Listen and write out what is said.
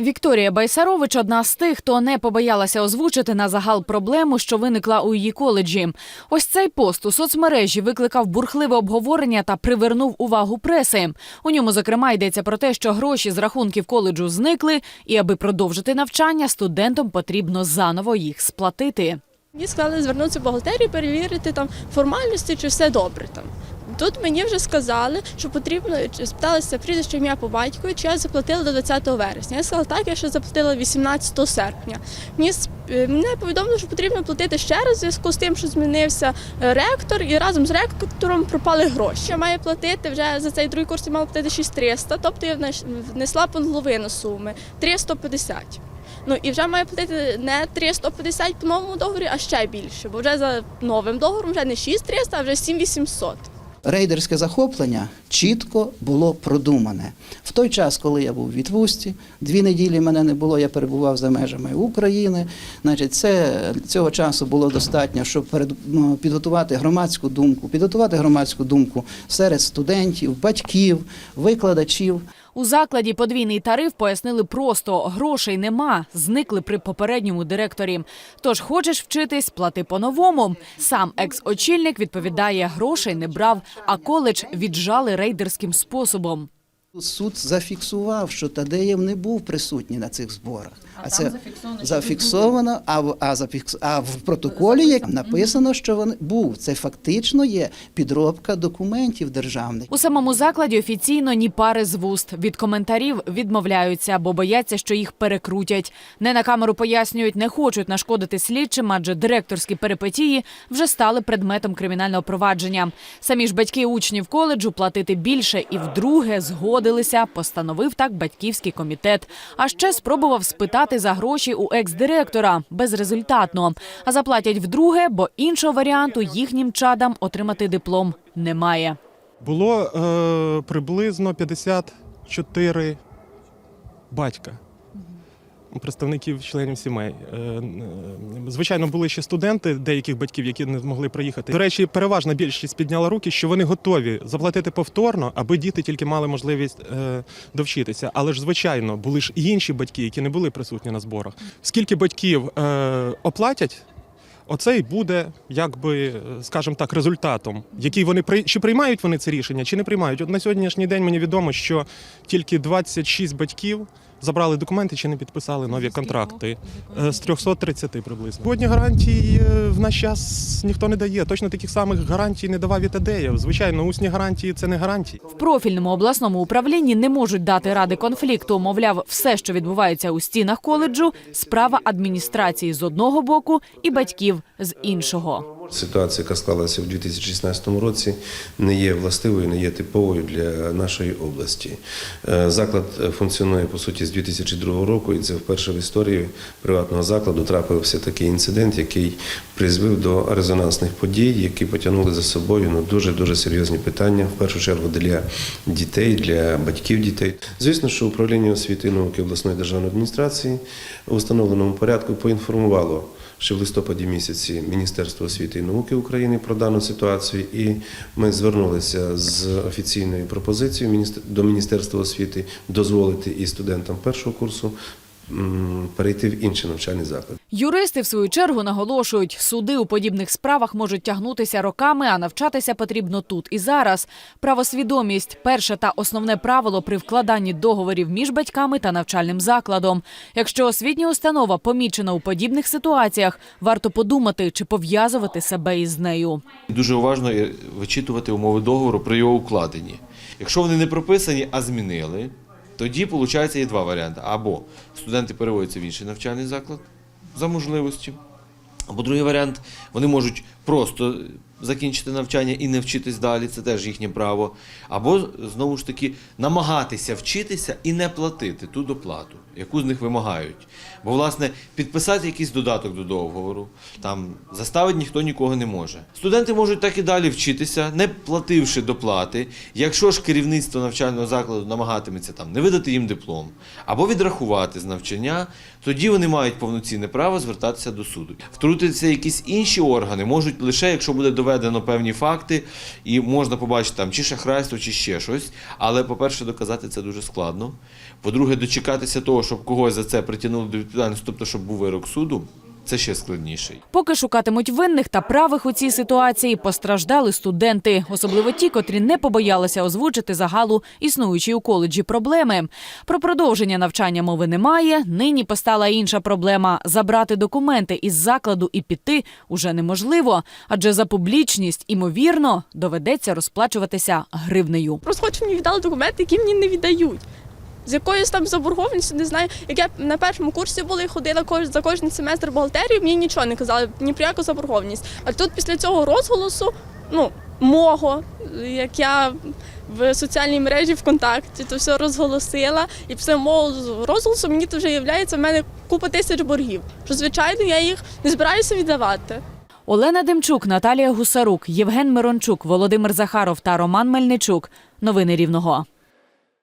Вікторія Байсарович одна з тих, хто не побоялася озвучити на загал проблему, що виникла у її коледжі. Ось цей пост у соцмережі викликав бурхливе обговорення та привернув увагу преси. У ньому, зокрема, йдеться про те, що гроші з рахунків коледжу зникли, і аби продовжити навчання, студентам потрібно заново їх сплатити. Мені сказали звернутися в бухгалтерію, перевірити там формальності, чи все добре там. Тут мені вже сказали, що потрібно спиталися прізвище ім'я по батькові, чи я заплатила до 20 вересня. Я сказала, так, я ще заплатила 18 серпня. Мені е, мене повідомили, що потрібно платити ще раз в зв'язку з тим, що змінився е, ректор, і разом з ректором пропали гроші. Я маю платити вже за цей другий курс я мала платити 6300, тобто я внесла половину суми 350. Ну і вже має платити не 350 по новому договорі, а ще більше, бо вже за новим договором вже не 6300, а вже 7800. Рейдерське захоплення чітко було продумане. В той час, коли я був в відпустці, дві неділі мене не було, я перебував за межами України. Значить, це цього часу було достатньо, щоб перед, ну, підготувати громадську думку, підготувати громадську думку серед студентів, батьків, викладачів. У закладі подвійний тариф пояснили просто грошей нема, зникли при попередньому директорі. Тож хочеш вчитись, плати по-новому. Сам екс-очільник відповідає, грошей не брав, а коледж віджали рейдерським способом. Суд зафіксував, що Тадеєв не був присутній на цих зборах. А, це зафіксовано, а в, а, зафікс, а в протоколі як написано, що він був. Це фактично є підробка документів державних. У самому закладі офіційно ні пари з вуст. Від коментарів відмовляються, бо бояться, що їх перекрутять. Не на камеру пояснюють, не хочуть нашкодити слідчим, адже директорські перипетії вже стали предметом кримінального провадження. Самі ж батьки учнів коледжу платити більше і вдруге згодилися. Постановив так батьківський комітет. А ще спробував спитати за гроші у екс-директора безрезультатно. А заплатять вдруге, бо іншого варіанту їхнім чадам отримати диплом немає. Було е, приблизно 54 батька. Представників членів сімей. Е, е, Звичайно, були ще студенти деяких батьків, які не змогли приїхати. До речі, переважна більшість підняла руки, що вони готові заплатити повторно, аби діти тільки мали можливість е, довчитися. Але ж, звичайно, були ж і інші батьки, які не були присутні на зборах. Скільки батьків оплатять? Оце й буде, якби, скажімо так, результатом, який вони при- чи приймають вони це рішення, чи не приймають. От на сьогоднішній день мені відомо, що тільки 26 батьків забрали документи чи не підписали нові контракти Е, з 330 приблизно. Сьогодні гарантій е, в наш час ніхто не дає. Точно таких самих гарантій не давав і Тадеєв. Звичайно, усні гарантії це не гарантії. В профільному обласному управлінні не можуть дати ради конфлікту. Мовляв, все, що відбувається у стінах коледжу, справа адміністрації з одного боку і батьків з іншого. Ситуація, яка склалася в 2016 році, не є властивою, не є типовою для нашої області. Е, Заклад функціонує по суті з 2002 року, і це вперше в історії приватного закладу трапився такий інцидент, який призвів до резонансних подій, які потягнули за собою ну, дуже дуже серйозні питання, в першу чергу для дітей, для батьків дітей. Звісно, що управління освіти і науки обласної державної адміністрації у встановленому порядку поінформувало ще в листопаді місяці Міністерство освіти і науки України про дану ситуацію, і ми звернулися з офіційною пропозицією до Міністерства освіти дозволити і студентам першого курсу перейти в інший навчальний заклад. Юристи, в свою чергу, наголошують, суди у подібних справах можуть тягнутися роками, а навчатися потрібно тут і зараз. Правосвідомість перше та основне правило при вкладанні договорів між батьками та навчальним закладом. Якщо освітня установа помічена у подібних ситуаціях, варто подумати, чи пов'язувати себе із нею. Дуже уважно е, вичитувати умови договору при його укладенні. Якщо вони не прописані, а змінили, тоді виходить є два варіанти: або студенти переводяться в інший навчальний заклад за можливості, або другий варіант вони можуть просто закінчити навчання і не вчитись далі, це теж їхнє право. Або знову ж таки намагатися вчитися і не платити ту доплату, яку з них вимагають. Бо, власне, підписати якийсь додаток до договору, там заставити ніхто нікого не може. Студенти можуть так і далі вчитися, не плативши доплати. Якщо ж керівництво навчального закладу намагатиметься там не видати їм диплом або відрахувати з навчання, тоді вони мають повноцінне право звертатися до суду. Втрутитися якісь інші органи можуть лише, якщо буде доведено певні факти, і можна побачити там чи шахрайство, чи ще щось. Але, по-перше, доказати це дуже складно. По-друге, дочекатися того, щоб когось за це притягнули до відповідальності, тобто щоб був вирок суду, це ще складніше. Поки шукатимуть винних та правих у цій ситуації, постраждали студенти, особливо ті, котрі не побоялися озвучити загалу існуючі у коледжі проблеми. Про продовження навчання мови немає. Нині постала інша проблема: забрати документи із закладу і піти уже неможливо, адже за публічність імовірно доведеться розплачуватися гривнею. Просто хочу, щоб мені віддали документи, які мені не віддають. З якоюсь там заборгованістю, не знаю, як я на першому курсі була і ходила за кожен семестр бухгалтерію, мені нічого не казали, ні про яку заборгованість. А тут після цього розголосу, ну, мого, як я в соціальній мережі ВКонтакті, то все розголосила, і після мого розголосу мені то вже є в мене купа тисяч боргів. Що, звичайно, я їх не збираюся віддавати. Олена Демчук, Наталія Гусарук, Євген Мирончук, Володимир Захаров та Роман Мельничук. Новини Рівного.